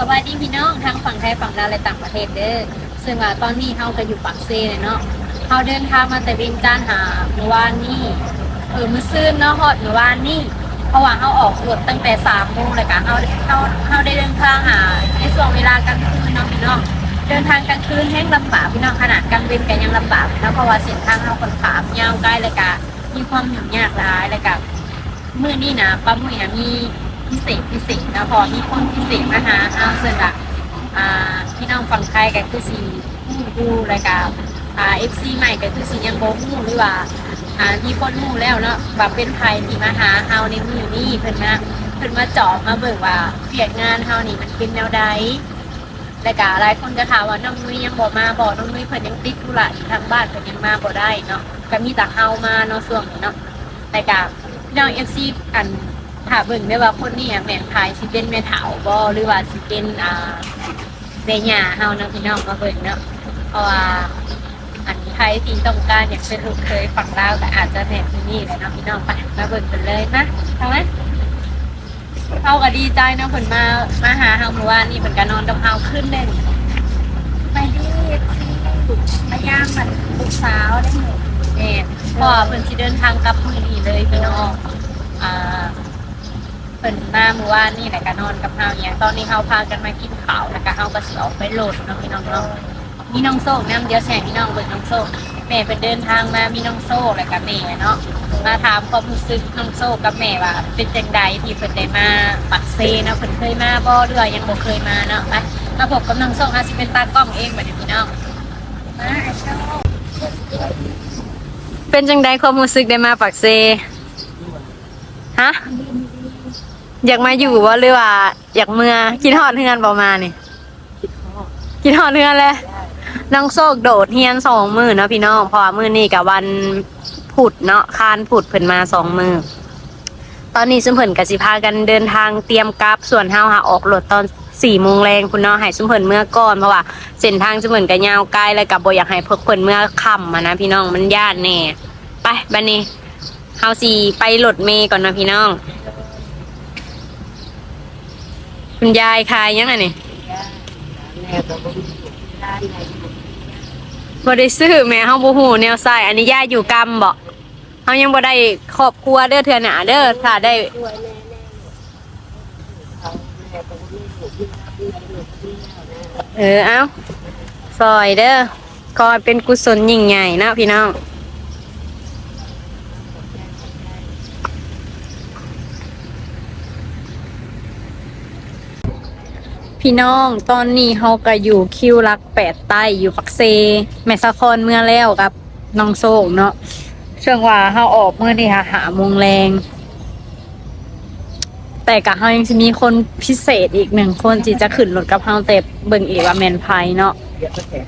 สวัสดีพี่น้องทั้งฝั่งไทยฝั่งลาวและต่างประเทศเด้อซึ่งว่าตอนนี้เฮาก็อยู่ปากเซ่เลยเนาะเฮาเดินทางมาแต่เวียงจันทน์หาเมื่อวานนี้เออมื้อซื่นเนาะฮอดเมื่อวานนี้เพราะว่าเฮาออกรถตั้งแต่3โมงแล้วก็เฮาเฮาเฮาได้เดินทางหาในช่วงเวลากลางคืนเนาะพี่น้องเดินทางกลางคืนแห้งลำบากพี่น้องขนาดกลางเวนก็ยังลำบากนะเพราะว่าเส้นทางเฮาค่อนข้างยาวไกลเลยก็มีความยุ่งยากหลายเลยก็มื่อนี้นะป้ามุ้ยนะมี พิเศษพิเศษนะพอมีคนพิเศษมาหาเอาเสร็จละอ่าพี่น้องฟังไทยกันคือสีหูดูรายการอ่าเอฟซีใหม่ก็คือสียังโบหูหรือว่าอ่ามีคนหูแล้วเนาะแบบเป็นไทยที่มาหาเฮาในมือนี้เพิ่นมาเพิ่นมาจาะมาเบิกว่าเปลี่ยนงานเฮานี่มันเป็นแนวใดรายการหลายคนจะถามว่าน้องนุ้ยยังบ่มาบ่น้องนุ้ยเพิ่นยังติดธุระอยู่ทางบ้านเพิ่นยังมาบ่ได้เนาะก็มีแต่เฮามาเนาะช่วงนี้เนาะรายการพี่น้องเอฟซีอัน ถามเบิ่งได้ว่าคนนี้อะแม่นขายสิเป็นแม่เฒ่าบ่หรือว่าสิเป็นอ่าแม่ย่าเฮานะพี่น้องมาเบิ่งเนาะเพราะว่าอันใครที่ต้องการอยากเป็นลูกเคยฝั่งลาวก็อาจจะแม่นที่นี่แหละเนาะพี่น้องไปมาเบิ่งกันเลยนะทำไหมเฮาก็ดีใจนะเพิ่นมามาหาเฮาเมื่อวานนี่เพิ่นก็นนอนกับเฮาขึ้นได้นี่ไปดีมาย่างมันลูกสาวได้หมดแม่นเพราะว่าเพิ่นสิเดินทางกลับมือนี้เลยพี่น้องอ่า พิ่นมาเมื่อวานนี่แหละก็นอนกับเฮาเนี่ยตอนนี้เฮาพากันมากินข้าวแล้วก็เฮาก็สิออกไปโหลดเนาะพี่น้องเนาะมีน้องโซ่นํเดียวแชร์พี่น้องเบิ่งน้องโซ่แม่เป็นเดินทางมามีน้องโซ่แล้วก็แม่เนาะมาถามความรู้สึกน้องโซ่กับแม่ว่า เป็นจังใดที่เพิ่นได้มาปักเซเนาะเพิ่นเคยมาบ่หรือยังบ่เคยมาเนาะไปมาพบกับน้องโซ่อาสิเป็นตากล้องเองบัดนี้พี่น้องมาไอ้โซ่เป็นจังใดความรู้สึกได้มาปักเซฮะ อยากมาอยู่บ่หรือว่า อยากเมื่อกินฮอดเฮือนบ่มานี่กินฮอดเฮือนเลยน้องโซกโดดเฮียนสองมือเนาะพี่น้องเพราะว่ามือนี่กับวันผุดเนาะคานผุดเพิ่นมาสองมือตอนนี้ซุมเพิ่นกับสิพากันเดินทางเตรียมกลับส่วนเฮาหาออกรถตอนสี่โมงแรงคุณเนาะให้ซุมเพิ่นเมื่อก่อนเพราะว่าเส้นทางซุมเพิ่นก็ยาวไกลแล้วก็บ่อยากให้พวกเพิ่นเมื่อค่ำอะนะพี่น้องมันญาติแน่ไปบัดนี้เฮาสิไปรถเมย์ก่อนนะพี่น้อง คุณยายขายยังไงนี่บ่ได้ซื้อแม่เฮาบ่ฮู้แนวใส่อันนี้ยายอยู่กรรมบ่เฮายังบ่ได้ครอบครัวเด้อเทื่อหน้าเด้อถ้าได้เออเอาซอยเด้อขอให้เป็นกุศลยิ่งใหญ่นะพี่น้อง พี่น้องตอนนี้เฮาก็อยู่คิวรักแปดใต้อยู่ปักเซ แม่สะคอนเมื่อแล้วกับน้องโซกเนาะเชื่องว่าเฮาออกเมื่อนี่ค่ะหามงแรง แต่กะเฮายังจะมีคนพิเศษอีกหนึ่งคนที่จะขึ้นรถกับเฮาแต่เบิ่งอีกว่าแมนไพเนาะ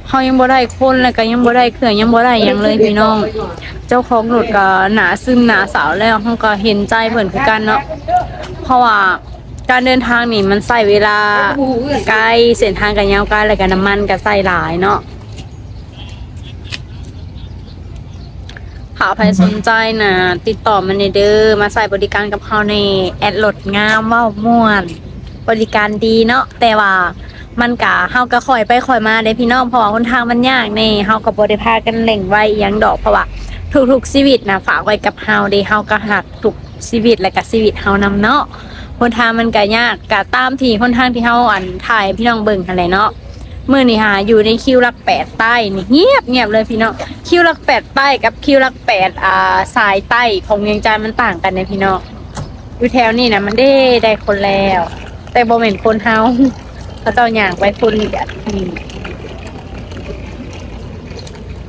เฮายังบ่ได้คนแล้วก็ยังบ่ได้เครื่องยังบ่ได้หยังเลยพี่น้อง เจ้าของรถก็หนาซึมหนาสาวแล้วเฮาก็เห็นใจเพิ่นคือกันเนาะเพราะว่า การเดินทางนี่มันใส่เวลาไกลเส้นทางกันยาวไกลแล้วก็น้ำมันก็ใส่หลายเนาะหาใครสนใจนะติดต่อมาในเด้อมาใส่บริการกับเขาในแอดรถงามเว้าม่วน บริการดีเนาะแต่ว่ามันกะเฮาก็คอยไปคอยมาเด้พี่น้องเพราะว่าหนทางมันยากแน่เฮาก็บ่ได้พากันเล่งไว้อิหยังดอกเพราะว่าทุกๆชีวิตนะฝากไว้กับเฮาเด้เฮาก็หักทุกชีวิตและก็ชีวิตเฮานำเนาะ หนทางมันก็ยากก็ตามที่หนทางที่เฮาอันถ่ายพี่น้องเบิ่งอะไรเนาะมื้อนี้หาอยู่ในคิวลักแปดใต้นี่เงียบเงียบเลยพี่น้องคิวลักแปดใต้กับคิวลักแปดอ่าสายใต้ของเวียงจันทน์มันต่างกันในพี่น้องอยู่แถวนี้นะมันได้ได้คนแล้ว แต่บ่แม่นคนเฮาเขาเจ้าอย่างไปคนเดียวนี่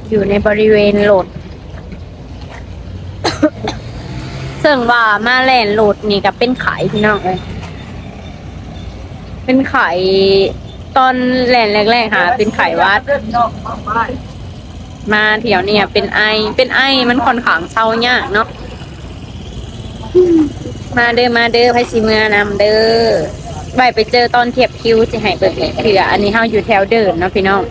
อยู่ในบริเวณโหลด ซึ่งว่ามาแลนโหลดนี่ก็เป็นขายพี่น้องเลยเป็นขายตอนแลนแรกๆค่ะ เป็นขายวัด มาแถวเนี่ยเป็นไอ เป็นไอมันค่อนข้างเศร้ายากเนาะมาเด้อมาเด้อไพสิเมือนำเด้อไปไปเจอตอนเทียบคิวจะให้เปิดอีกเถื่ออันนี้เฮาอยู่แถวเดินเนาะพี่น้อง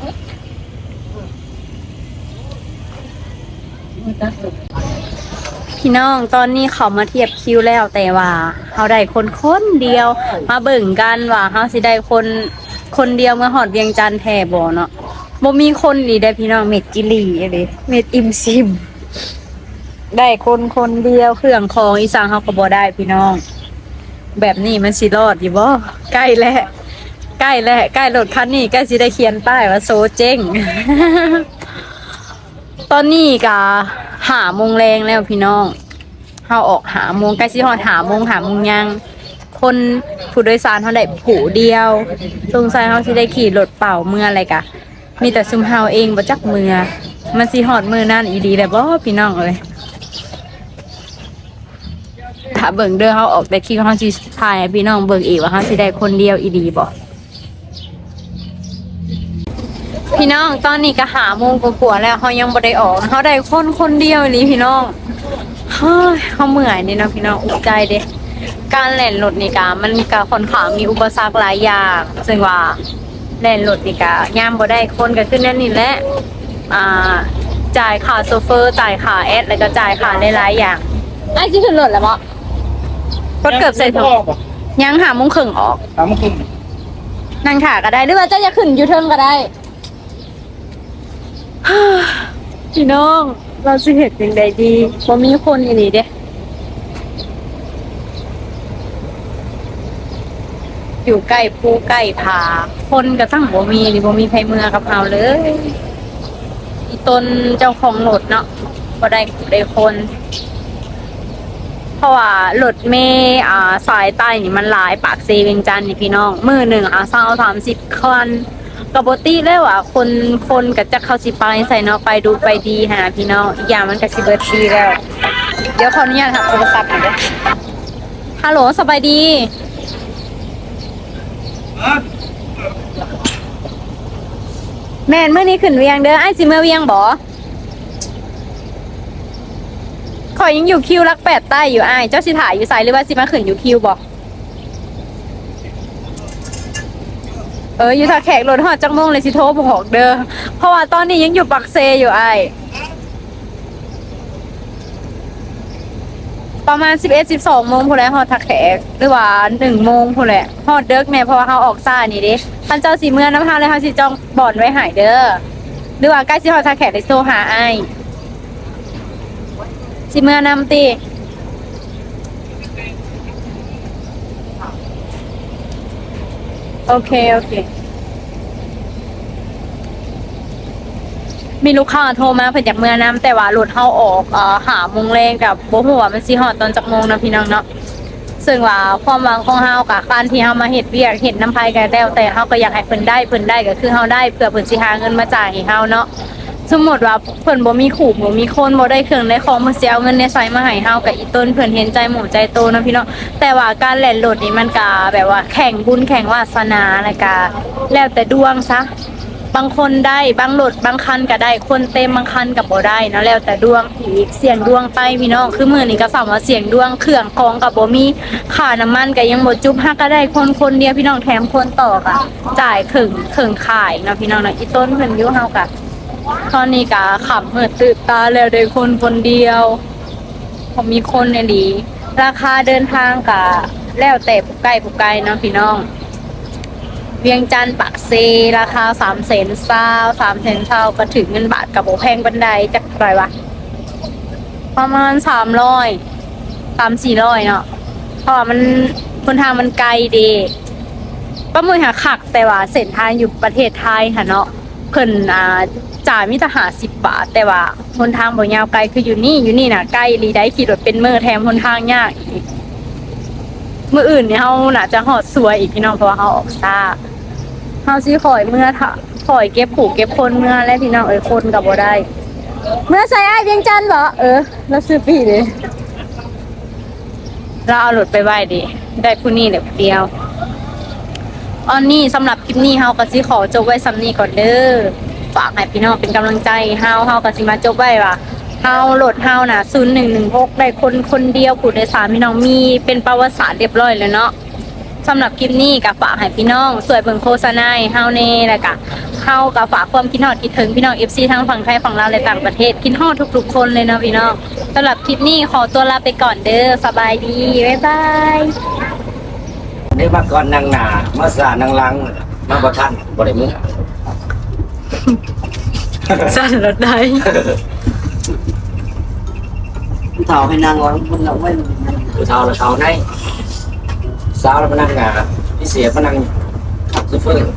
พี่น้องตอนนี้เขามาเทียบคิวแล้วแต่ว่าเขาได้คนคนเดียว มาเบิ่งกันว่าเขาสิได้คนคนเดียวมื่อหอดเวียงจันทน์แท่บ่เนาะบ่มีคนอีได้พี่น้องเม็ดจิลีเด้เม็ดอิมซิม ได้คนคนเดียวเครื่องของอีสานเฮาก็บ่ได้พี่น้อง แบบนี้มันสิรอดอยู่บ่ใกล้แล้วใกล้แล้วใกล้รถคันนี้ใกล้สิได้เขียนป้ายว่าโซเจ๊งตอนนี้ก็ หาโมงแรงแล้วพี่น้องเฮาออกหาโมงใกล้สิฮอดหาโมงหาโมงยัง คนผู้โดยสารเท่าได้ผู้เดียว สงสัยเขาสิได้ขี่รถเป่าเมื่ออะไรกะ มีแต่ซุมเฮาเองบ่จักเมือมันสิฮอดมือนั่นอีดีแหละบ่พี่น้องเอ้ยถ้าเบิ่งเด้อเฮาออกแต่คลิปเฮาสิถ่ายให้พี่น้องเบิ่งอีกว่าเฮาสิได้คนเดียวอีดีบ่ พี่น้องตอนนี้ก็หาโมงกว่าๆแล้วเฮายังบ่ได้ออกเฮาได้คนคนเดียวอีหลีพี่น้องเฮ้ยเฮาเมื่อยนี่เนาะพี่น้องอุกใจเด้การแล่นรถนี่กะมันก็ค่อนข้างมีอุปสรรคหลายอย่างซึ่งว่าแล่นรถนี่กะย่ามบ่ได้คนก็ขึ้นนั่นนี่แหละอ่าจ่ายค่าโซเฟอร์จ่ายค่าแอดแล้วก็จ่ายค่าหลายๆอย่างไอ้สิขึ้นรถแล้วบ่รถเกือบเสร็จออกบ่ยังหาโมงครึ่งออกสามคุณนั่งขาก็ได้หรือว่าเจะจะขึ้นยูเทิร์นก็ได้ พี่น้อง เราสิเห็นยังไงดีว่ามีคนอีนี่เด้อยู่ใกล้ภูใกล้ผาคนก็ตั้งบ่มีนี่บ่มีใครเมือกับเราเลยอีตนเจ้าของรถเนาะบ่ได้ได้คน เพราะว่ารถเมย์อ่าสายใต้นี่มันหลายปากเซเวียงจันทน์นี่พี่น้อง มือหนึ่งอ่าเศร้าสามสิบคัน กบติเลยว่าคนคนก็จะเข้าสิไปใส่เนาะไปดูไปดีหาพี่น้องอีกอย่างมันก็สิเบิดปีแล้ว เดี๋ยวขออนุญาตครับโทรศัพท์หน่อยเด้อฮัลโหลสบายดีแม่นเมื่อนี้ขึ้นเวียงเด้อไอ้สิเมื่อเวียงบ่ขอยยังอยู่คิวรักแปดใต้อยู่ไอ้เจ้าสิถ่ายอยู่ไสหรือว่าสิมาขึ้นอยู่คิวบ่ เอออยู่ท่าแขกรถหอดจักโมงเลยสิโทรบอกเด้อเพราะว่าตอนนี้ยังอยู่ปักเซอยู่ไอประมาณสิบเอ็ดสิบสองโมงพู้นแหละฮอดทักแขกหรือว่าหนึ่งโมงพู้นแหละฮอดเดิกแม่เพราะว่าเขาออกซ่านี่ด้ท่านเจ้าสีเมื่อน้ำพาเลยเขาสิจองบ่อนไว้หายเด้อหรือว่าใกล้สิฮอดทักแขกได้โทรหาไอ้สิเมื่อนำติ โอเค โอเค มีลูกค้าโทรมาเพิ่นจากเมื่อน้ำแต่ว่ารถเฮาออกเอ่อหาโมงแรงกับบ่ฮู้ว่ามันสิฮอดตอนจักโมงนะพี่น้องเนาะซึ่งว่าความหวังของเฮากับการที่เฮามาเฮ็ดเวียกเฮ็ดน้ำพายกันแล้วแต่เฮาก็อยากให้เพิ่นได้เพิ่นได้ก็คือเฮาได้เพื่อเพิ่นสิหาเงินมาจ่ายให้เฮาเนาะ สมมติว่าเพิ่นบ่มีขู่บ่มีคนบ่ได้เครื่องได้ของเพิ่นสิเอาเงินในใส่มาให้เฮากับอีต้นเพิ่นเห็นใจหมู่ใจโตนะพี่น้องแต่ว่าการแล่นรถนี่มันก็แบบว่าแข่งบุญแข่งวาสนาแล้วก็แล้วแต่ดวงซะบางคนได้บางรถบางคันก็ได้คนเต็มบางคันกับบ่ได้เนาะแล้วแต่ดวงอีกเสี่ยงดวงไปพี่น้องคือมือนี้ก็สามารถเสี่ยงดวงเครื่องของกับบ่มีค่าน้ำมันก็ยังบ่จุบฮักก็ได้คนคนเดียวพี่น้องแถมคนต่อก็จ่ายครึ่งครึ่งขายเนาะพี่น้องเนาะอีต้นเพิ่นอยู่เฮาก็ ตอนนี้ก็ขับมืดตื่นตาแล้วได้คนคนเดียว ผมมีคนในดี ราคาเดินทางก็แล้วแต่ผู้ใกล้ผู้ไกลเนาะพี่น้อง เวียงจันทร์ปักเซราคาสามเซนเศร้าสามเซนเศร้าก็ถึงเงินบาทกับโบแพงบันไดจากไรวะ ประมาณสามร้อยสามสี่ร้อยเนาะเพราะมันคนทางมันไกลดีป้ามือหาขักแต่ว่าเส้นทางอยู่ประเทศไทยค่ะเนาะ เพิ่นอ่าจ่ายมิตรหาสิบบาท แต่ว่าคนทางบ่ยาวไกลคืออยู่นี่อยู่นี่น่ะใกล้รีได้ขี่รถเป็นมือแถมคนทางยากอีกมื่ออื่นเนี่ยเขาน่าจะหอดสวยอีกพี่น้องเพราะว่าเขาออกซ่าเขาสิคอยเมื่อถะคอยเก็บผูกเก็บคนเมื่อและพี่น้องเอ้ยคนกับบ่ได้ เมื่อใส่ไอ้ายเวียงจันทร์เหรอเออแล้วซื้อปีเลยเราเอาหลุดไปไหว้ดิได้ผู้นี้เดี๋ยวเดียว อันนี้สำหรับคลิปนี้เฮาก็สิขอจบไว้สำนี้ก่อนเด้อฝากให้พี่น้องเป็นกำลังใจเฮาเฮาก็สิมาจบไว้ว่าเฮาโหลดเฮาน่ะ0116ได้คนคนเดียวผู้โดยสารพี่น้องมีเป็นประวัติศาสตร์เรียบร้อยแล้วเนาะสำหรับคลิปนี้ก็ฝากให้พี่น้อง สวยเบิ่งโฆษณาเฮาแน่แล้วก็เฮาก็ฝากความคิดฮอดคิดถึงพี่น้อง FC ทั้งฝั่งไทยฝั่งลาวและต่างประเทศคิดฮอดทุกๆคนเลยเนาะพี่น้องสำหรับคลิปนี้ขอตัวลาไปก่อนเด้อสบายดีบ๊ายบาย นี่มาก่อนนางหนามาสานางหลัง มาบ่ทันบ่ได้มือสั่นรถได้เท่าให้นางว่ามันเราไม่ผู้เฒ่าแล้วเฒ่าในสาวแล้วมานั่งงาพี่เสียมานั่งขับซูเฟอร์